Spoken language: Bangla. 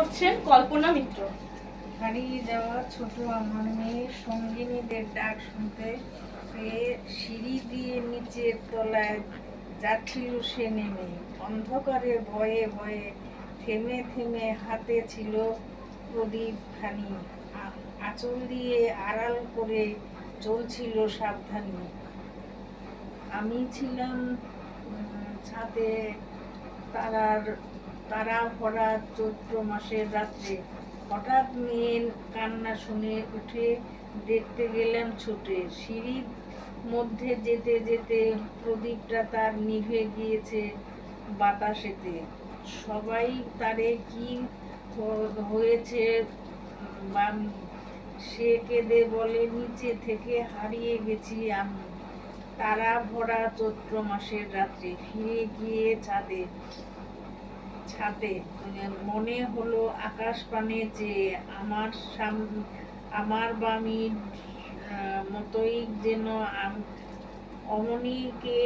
করছেন কল্পনা মিত্র। হারিয়ে যাওয়া ছোট আমার মেয়ের সঙ্গিনীদের ডাক শুনতে সিঁড়ি দিয়ে নিচের তলায় যাচ্ছিল সে নেমে। অন্ধকারে ভয়ে ভয়ে থেমে থেমে হাতে ছিল প্রদীপ খানি। আ- আঁচল দিয়ে আড়াল করে চলছিল সাবধানে। আমি ছিলাম ছাদে তারার তারা ভরা চৈত্র মাসের রাত্রে হঠাৎ মেয়ের কান্না শুনে উঠে দেখতে গেলাম ছুটে। সিঁড়ির মধ্যে যেতে যেতে প্রদীপটা তার নিভে গিয়েছে বাতাসেতে। সবাই তারে কি হয়েছে বা সে কেঁদে বলে, নিচে থেকে হারিয়ে গেছি আমি। তারা ভরা চৈত্র মাসের রাত্রে ফিরে গিয়ে ছাদে ছাদে। মনে হলো আকাশ পানে যে আমার সাম আমার বামির মতোই যেন অমনিকে